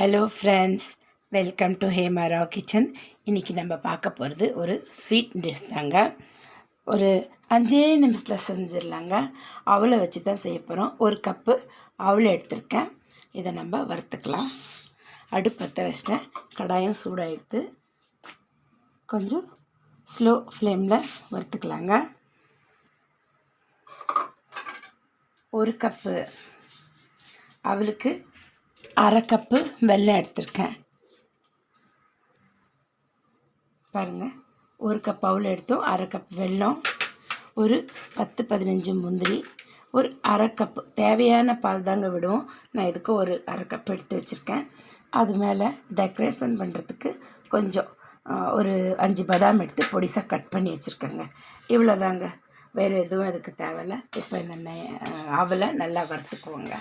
Hello friends welcome to ஹேமாரா kitchen இன்றைக்கி நம்ம பார்க்க போகிறது ஒரு ஸ்வீட் டிஷ் தாங்க. ஒரு அஞ்சே நிமிஷத்தில் செஞ்சிடலாங்க. அவளை வச்சு தான் செய்ய போகிறோம் ஒரு கப்பு அவளை எடுத்திருக்கேன். இதை நம்ம வறுத்துக்கலாம். அடுப்பத்தை வச்சிட்டேன். கடாயம் சூடாகிடுத்து கொஞ்சம் ஸ்லோ ஃப்ளேமில் வறுத்துக்கலாங்க. ஒரு கப்பு அவளுக்கு அரை கப்பு வெல்லம் எடுத்திருக்கேன். பாருங்கள் ஒரு கப் அவல் எடுத்தோம் அரை கப் வெல்லம் ஒரு பத்து பதினஞ்சு முந்திரி ஒரு அரை கப்பு தேவையான பால் தாங்க விடுவோம். நான் இதுக்கு ஒரு அரை கப் எடுத்து வச்சுருக்கேன். அது மேலே டெக்கரேஷன் பண்ணுறதுக்கு கொஞ்சம் ஒரு அஞ்சு பாதாம் எடுத்து பொடிசாக கட் பண்ணி வச்சுருக்கேங்க. இவ்வளோதாங்க வேறு எதுவும் அதுக்கு தேவையில்ல. இப்போ இந்த அவலை நல்லா வறுத்துக்குவோங்க.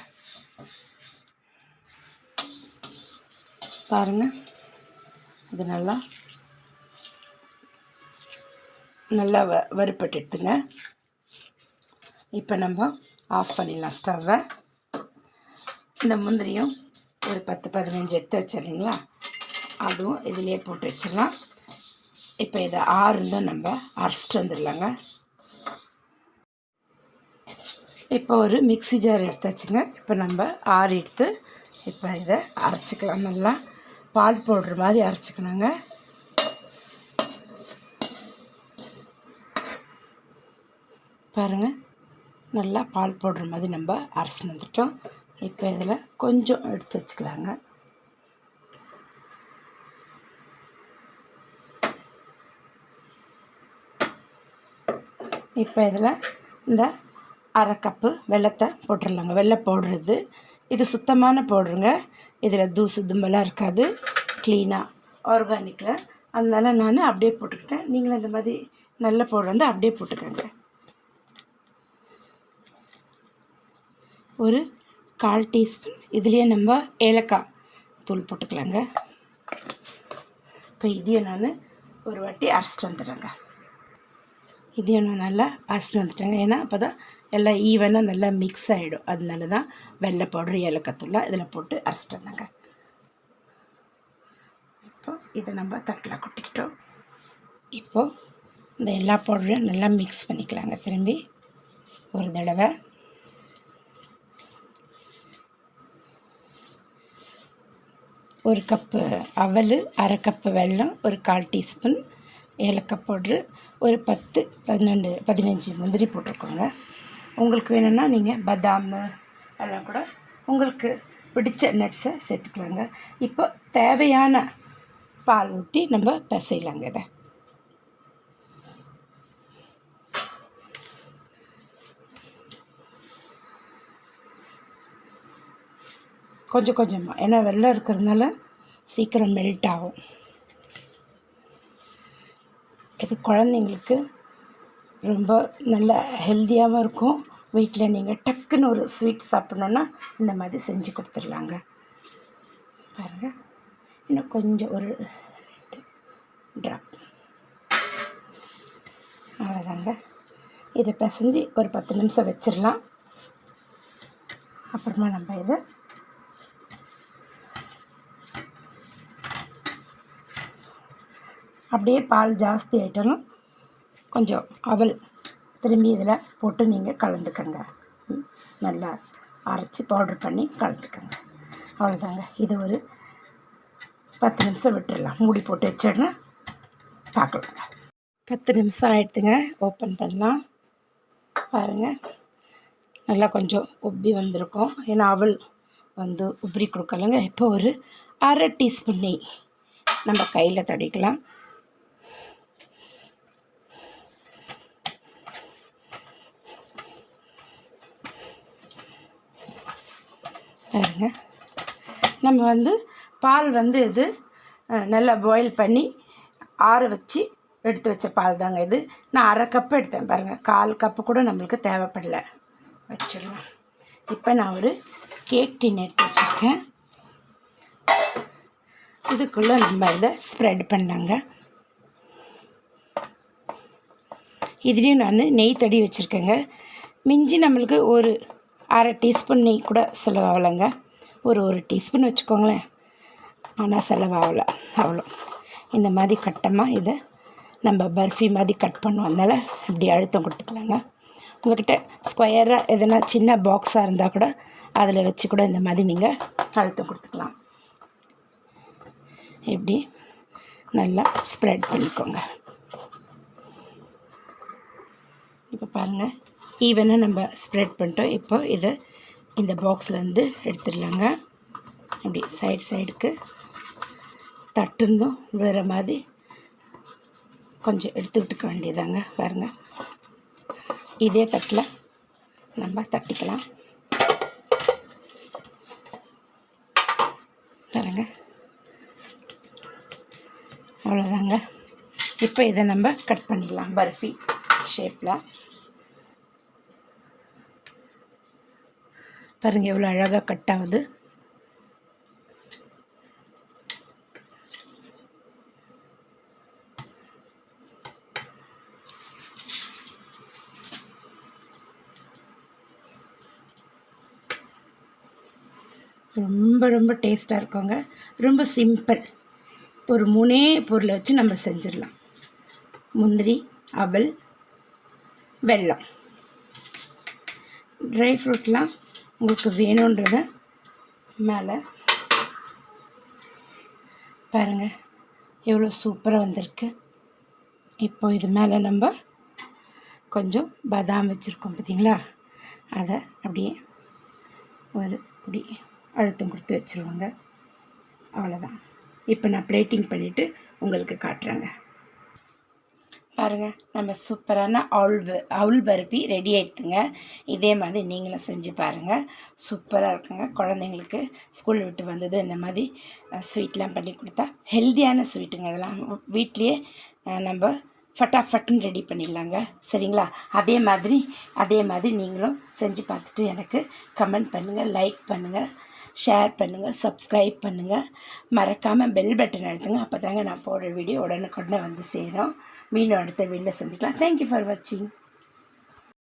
பாருங்கள் இது நல்லா நல்லா வ வறுப்பட்டுடுதுங்க இப்போ நம்ம ஆஃப் பண்ணிடலாம் ஸ்டவ்வை இந்த முந்திரியும் ஒரு பத்து பதினஞ்சு எடுத்து வச்சிடறீங்களா? அதுவும் இதிலே போட்டு வச்சிடலாம். இப்போ இதை ஆறுந்தும் நம்ம அரைச்சிட்டு வந்துடலாங்க. இப்போ ஒரு மிக்ஸி ஜார் எடுத்தாச்சுங்க இப்போ நம்ம ஆறு எடுத்து இப்போ இதை அரைச்சிக்கலாம் நல்லா. பால் போடுற மாதிரி அரைச்சிக்கணுங்க. பாருங்கள் நல்லா பால் போடுற மாதிரி நம்ம அரைச்சி வந்துட்டோம். இப்போ இதில் கொஞ்சம் எடுத்து வச்சுக்கலாங்க. இப்போ இதில் இந்த அரை கப்பு வெள்ளத்தை போட்டுடலாங்க. வெள்ளை போடுறது இது. இது சுத்தமான பவுடருங்க இதில் தூசு தும்பெல்லாம் இருக்காது. க்ளீனாக ஆர்கானிக்கில் அதனால் நான் அப்படியே போட்டுக்கிட்டேன். நீங்களும் இந்த மாதிரி நல்ல பவுடர் வந்து அப்படியே போட்டுக்கோங்க. ஒரு கால் டீஸ்பூன். இதுலேயே நம்ம ஏலக்காய் தூள் போட்டுக்கலாங்க. இப்போ இதையும் நான் ஒரு வாட்டி அரைச்சிட்டு வந்துடுறேங்க. இதையும் நான் நல்லா அரைச்சிட்டு வந்துட்டேங்க. ஏன்னா அப்போ தான் எல்லாம் ஈவனாக நல்லா மிக்ஸ் ஆகிடும் அதனால தான் வெள்ளை பவுடர் ஏலக்காத்தூள்லாம் இதில் போட்டு அரைச்சிட்டு வந்தாங்க. இப்போ இதை நம்ம தட்டில் கொட்டிக்கிட்டோம். இப்போது இந்த எல்லா பவுடரையும் நல்லா மிக்ஸ் பண்ணிக்கலாங்க. திரும்பி ஒரு தடவை. ஒரு கப்பு அவல் அரை கப்பு வெல்லம் ஒரு கால் டீஸ்பூன் ஏலக்காய் பவுட்ரு ஒரு பத்து பதினெண்டு பதினஞ்சு முந்திரி போட்டிருக்கோங்க. உங்களுக்கு வேணும்னா நீங்கள் பதாம் எல்லாம் கூட உங்களுக்கு பிடிச்ச நட்ஸை சேர்த்துக்கலாங்க. இப்போ தேவையான பால் ஊற்றி நம்ம பிசையலாங்க இதை. கொஞ்சம் கொஞ்சமாக ஏன்னா வெள்ளம் இருக்கிறதுனால சீக்கிரம் மெல்ட் ஆகும். இது குழந்தைங்களுக்கு ரொம்ப நல்ல ஹெல்த்தியாகவும் இருக்கும். வீட்டில் நீங்கள் டக்குன்னு ஒரு ஸ்வீட் சாப்பிட்ணுன்னா இந்த மாதிரி செஞ்சு கொடுத்துடலாங்க. பாருங்கள் இன்னும் கொஞ்சம் ஒரு ரெண்டு ட்ராப் அவ்வளோதாங்க இதை பிசைஞ்சு ஒரு பத்து நிமிஷம் வச்சிடலாம். அப்புறமா நம்ம இதை அப்படியே பால் ஜாஸ்தி ஆகிட்டாலும் கொஞ்சம் அவல் திரும்பி இதில் போட்டு நீங்கள் கலந்துக்கங்க. நல்லா அரைச்சி பவுடர் பண்ணி கலந்துக்கங்க. அவ்வளோதாங்க. இது ஒரு பத்து நிமிஷம் விட்டுடலாம். மூடி போட்டு வச்சோன்னா பார்க்கலாங்க பத்து நிமிஷம் ஆயிடுத்துங்க ஓப்பன் பண்ணலாம். பாருங்கள் நல்லா கொஞ்சம் உப்பி வந்திருக்கும். ஏன்னா அவள் வந்து உப்பி கொடுக்கலங்க. இப்போ ஒரு அரை டீஸ்பூன் நெய் நம்ம கையில் தடிக்கலாம் பாருங்க. நம்ம வந்து பால் வந்து இது நல்லா பாயில் பண்ணி ஆற வச்சு எடுத்து வச்ச பால் தாங்க இது. நான் அரை கப்பு எடுத்தேன் பாருங்கள் கால் கப்பு கூட நம்மளுக்கு தேவைப்படல. வச்சிடலாம். இப்போ நான் ஒரு கேக் டின் எடுத்து வச்சுருக்கேன். இதுக்குள்ளே நம்ம இதை ஸ்ப்ரெட் பண்ணலாங்க. இதுலேயும் நான் நெய் தடி வச்சுருக்கேங்க. மிஞ்சி நம்மளுக்கு ஒரு அரை டீஸ்பூன் நெய் கூட செலவாகலைங்க. ஒரு ஒரு டீஸ்பூன் வச்சுக்கோங்களேன். ஆனால் செலவாகல அவ்வளோ. இந்த மாதிரி கட்டமாக இதை நம்ம பர்ஃபி மாதிரி கட் பண்ணுவோம் அதனால் இப்படி அழுத்தம் கொடுத்துக்கலாங்க. உங்கள்கிட்ட ஸ்கொயராக எதனா சின்ன பாக்ஸாக இருந்தால் கூட அதில் வச்சு கூட இந்த மாதிரி நீங்கள் அழுத்தம் கொடுத்துக்கலாம். இப்படி நல்லா ஸ்ப்ரெட் பண்ணிக்கோங்க. இப்போ பாருங்கள் ஈவனாக நம்ம ஸ்ப்ரெட் பண்ணிட்டோம். இப்போ இதை இந்த பாக்ஸ்லேருந்து எடுத்துடலாங்க. அப்படி சைடு சைடுக்கு தட்டுருந்தும் வேறு மாதிரி கொஞ்சம் எடுத்து விட்டுக்க வேண்டியதாங்க. பாருங்கள் இதே தட்டில் நம்ம தட்டிக்கலாம். பாருங்க. அவ்வளோதாங்க இப்போ இதை நம்ம கட் பண்ணிடலாம். பர்ஃபி ஷேப்பில் பாருங்கள் எவ்வளோ அழகாக கட் ஆகுது. ரொம்ப ரொம்ப டேஸ்ட்டாக இருக்குங்க. ரொம்ப சிம்பிள் ஒரு மூணே பொருளை வச்சு நம்ம செஞ்சிடலாம். முந்திரி அவல் வெல்லம். ட்ரை ஃப்ரூட்லாம் உங்களுக்கு வேணுன்றத மேலே பாருங்கள் எவ்வளோ சூப்பராக வந்திருக்கு. இப்போ இது மேலே நம்ம கொஞ்சம் பாதாம் வச்சுருக்கோம் பார்த்தீங்களா? அதை அப்படியே ஒரு இப்படி அழுத்தம் கொடுத்து வச்சுருவாங்க. அவ்வளோதான் இப்போ நான் பிளேட்டிங் பண்ணிவிட்டு உங்களுக்கு காட்டுறேங்க. பாருங்கள் நம்ம சூப்பரான அவுள் அவுல் அவுள் பருப்பி ரெடி ஆயிடுத்துங்க இதே மாதிரி நீங்களும் செஞ்சு பாருங்கள் சூப்பராக இருக்குங்க. குழந்தைங்களுக்கு ஸ்கூல் விட்டு வந்தது இந்த மாதிரி ஸ்வீட்லாம் பண்ணி கொடுத்தா ஹெல்த்தியான ஸ்வீட்டுங்க இதெல்லாம். வீட்லேயே நம்ம ஃபட்டாஃபட்டுன்னு ரெடி பண்ணிடலாங்க. சரிங்களா? அதே மாதிரி அதே மாதிரி நீங்களும் செஞ்சு பார்த்துட்டு எனக்கு கமெண்ட் பண்ணுங்கள் லைக் பண்ணுங்கள் ஷேர் பண்ணுங்கள் சப்ஸ்கிரைப் பண்ணுங்கள் மறக்காமல் பெல் பட்டன் அழுத்துங்க. அப்போ தாங்க நான் போடுற வீடியோ உடனுக்குடனே வந்து சேரும். மீண்டும் அடுத்த வீடியோவில் சந்திக்கலாம். தேங்க்யூ ஃபார் வாட்சிங்